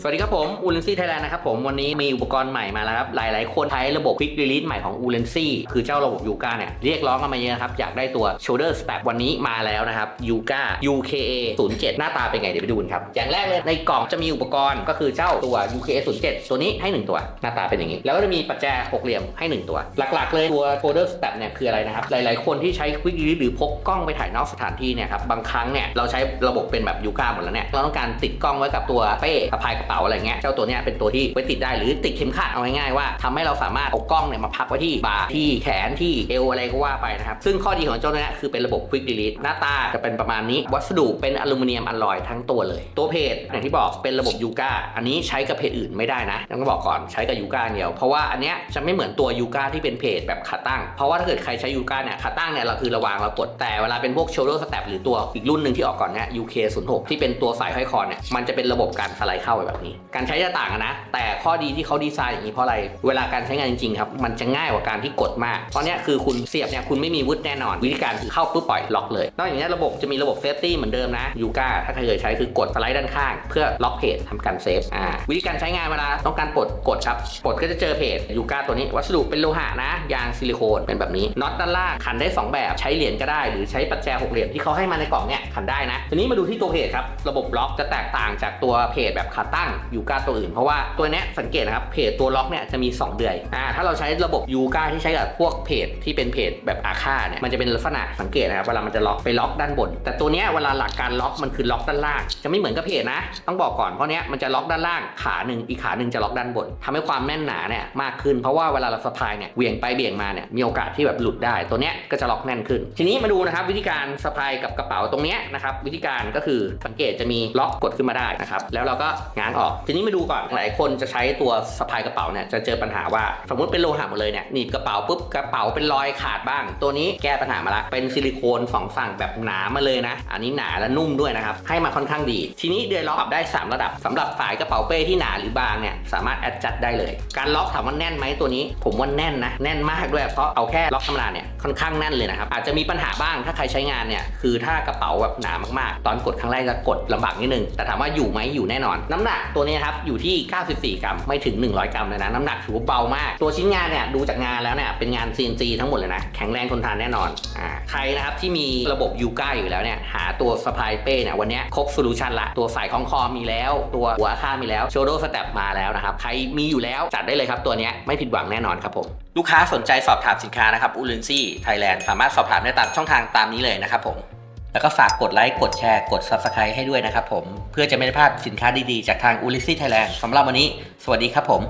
สวัสดีครับผมอูเลนซี่ไทยแลนด์นะครับผมวันนี้มีอุปกรณ์ใหม่มาแล้วครับหลาย ๆ คนใช้ระบบ Quick Release ใหม่ของ u l e n c y คือเจ้าระบบ Yuga เนี่ยเรียกร้องกันมาเยอะครับอยากได้ตัว Shoulder Strap วันนี้มาแล้วนะครับ Yuga UKA 07 หน้าตาเป็นไงเดี๋ยวไปดูกันครับอย่างแรกเลยในกล่องจะมีอุปกรณ์ก็คือเจ้าตัว UKA 07 ตัวนี้ให้ 1 ตัว หน้าตาเป็นอย่างนี้ แล้วก็จะมีปัจแจหกเหลี่ยมให้ 1 ตัว หลัก ๆ เลยตัว Shoulder Strap เนี่ยคืออะไรนะครับหลาย ๆ คนที่ใช้ Quick Release หรือพกกล้องไปถ่ายนอกสถานที่เนี่ยครับบางครั้งเนี่ยเราใช้ระบบเป็นแบบ Yuga หมดแล้วเนี่ยเราต้องการติดกล้องไว้กับตัวเป้สะพายกระเป๋าอะไรเงี้ยเจ้าตัวเนี้ยเป็นตัวที่ไว้ติดได้หรือติดเข็มขัดเอาง่ายๆว่าทำให้เราสามารถเอากล้องเนี่ยมาพักไว้ที่บ่าที่แขนที่เอวอะไรก็ว่าไปนะครับซึ่งข้อดีของเจ้าตัวเนี้ยคือเป็นระบบ Quick Release หน้าตาจะเป็นประมาณนี้ วัสดุเป็นอลูมิเนียมอลลอยทั้งตัวเลย ตัวเพจอย่างที่บอกเป็นระบบยูกาอันนี้ใช้กับเพจอื่นไม่ได้นะต้องบอกก่อนใช้กับยูกาเดียวเพราะว่าอันเนี้ยจะไม่เหมือนตัวยูกาที่เป็นเพจแบบขาตั้ง เพราะว่าถ้าเกิดใครใช้ยูกาเนี่ยขาตั้งเนี่ยเราคือระวางเรากดแต่เวลาเป็นพวก shoulder strap หรือตัวอีกรุ่นหนึ่งที่ออกก่อนเนี่ย UK 0 6ที่เป็นตัวสายห้อยคอเนี่ยมันจะเป็นระบบการสไลด์เข้าไปแบบนี้ การใช้จะต่างกันนะ แต่ข้อดีที่เขาดีไซน์อย่างนี้เพราะอะไร เวลาการใช้งานจริงๆครับ มันจะง่ายกว่าการที่กดมาก เพราะเนี้ยคือคุณเสียบเนี่ยคุณไม่มีวุฒิแน่นอน วิธีการคือเข้าปุ๊บปล่อยล็อกเลย นอกจากนี้ระบบจะมีระบบเซฟตี้เหมือนเดิมนะยูกาถ้าใครเคยใช้คือกดสไลด์ด้านข้าง เพื่อล็อกเพจทำการเซฟอ่าวิธีการใช้งานเวลาต้องการปลดกดครับปลดก็จะเจอเพจยูกาตัวนี้วัสดุเป็นโลหะนะยางซิลิโคนเป็นแบบนี้น็อตด้านล่างขันได้ 2 แบบใช้เหรียญก็ได้ หรือใช้ปัจแจหกเหลี่ยมที่เขาให้มาในกล่องเนี่ยขันได้นะทีนี้มาดูที่ตัวเพจครับระบบล็อกจะแตกต่างจากตัวเพจแบบขาตั้งยูกาตัวอื่น เพราะว่าตัวเนี้ยสังเกตนะครับเพจตัวล็อกเนี่ยจะมี 2 เดือยอ่าถ้าเราใช้ระบบยูกาที่ใช้กับพวกเพจที่เป็นเพจแบบอาค่าเนี่ยมันจะเป็นลักษณะสังเกตนะครับเวลามันจะล็อกไปล็อกด้านบน แต่ตัวเนี้ยเวลาหลักการล็อกมันคือล็อกด้านล่าง จะไม่เหมือนกับเพจนะ ต้องบอกก่อนเพราะเนี้ยมันจะล็อกด้านล่างขาหนึ่งอีกขาหนึ่งจะล็อกด้านบนทำให้ความแน่นหนาเนี่ยมากขึ้นเพราะว่าเวลาเราสะพายเนี่ยเวียงไปเบี่ยงมาเนี่ยมีโอกาสที่แบบหลุดได้ตัวเนี้ยก็จะล็อกแน่นขึ้น ทีนี้มาดูนะครับวิธีการสะพายกับกระเป๋าตรงเนี้ยนะครับวิธีการก็คือสังเกตจะมีล็อกกดขึ้นมาได้นะครับแล้วเราก็ง้างออก ทีนี้มาดูก่อนหลายคนจะใช้ตัวสะพายกระเป๋าเนี่ยจะเจอปัญหาว่าสมมติเป็นโลหะหมดเลยเนี่ยหนีบกระเป๋าปุ๊บกระเป๋าเป็นรอยขาดบ้าง ตัวนี้แก้ปัญหามาละเป็นซิลิโคนสองฝั่งแบบหนามาเลยนะ อันนี้หนาและนุ่มด้วยนะครับให้มาค่อนข้างดี ทีนี้เดือยล็อกปรับได้ 3 ระดับสำหรับสายกระเป๋าเป้ที่หนาหรือบางเนี่ย สามารถแอดจัดได้เลย การล็อกถามว่าแน่นไหมตัวนี้ ผมว่าแน่นนะ แน่นมากด้วย เพราะเอาแค่ล็อกธรรมดาเนี่ยค่อนข้างแน่นเลยนะครับ อาจจะมีปัญหาบ้างถ้าใครใช้งานเนี่ยคือถ้ากระเป๋าแบบหนามากๆ ตอนกดครั้งแรกจะกดลำบากนิดนึง แต่ถามว่าอยู่ไหมอยู่แน่นอน น้ำหนักตัวนี้ครับอยู่ที่ 94 กรัมไม่ถึง 100 กรัมเลยนะน้ำหนักถือว่าเบามาก ตัวชิ้นงานเนี่ยดูจากงานแล้วเนี่ยเป็นงาน CNC ทั้งหมดเลยนะแข็งแรงทนทานแน่นอนอ่าใครนะครับที่มีระบบยูก้าอยู่แล้วเนี่ยหาตัวสปายเป้เนี่ยวันนี้ครบโซลูชันละตัวสายคล้องคอมีแล้ว ตัวหัวค่ามีแล้วโชโดสเตปมาแล้วนะครับ ใครมีอยู่แล้วจัดได้เลยครับตัวนี้ไม่ผิดหวังแน่นอนครับผม ลูกค้าสนใจสอบถามสินค้านะครับอูลินซี่ไทยแลนด์สามารถสอบถามได้ตามช่องทางตามนี้เลยนะครับผม แล้วก็ฝากกดไลค์ กดแชร์ กด Subscribe ให้ด้วยนะครับผม เพื่อจะไม่ได้พลาดสินค้าดีๆ จากทางอูลิซี่ไทยแลนด์สำหรับวันนี้ สวัสดีครับผม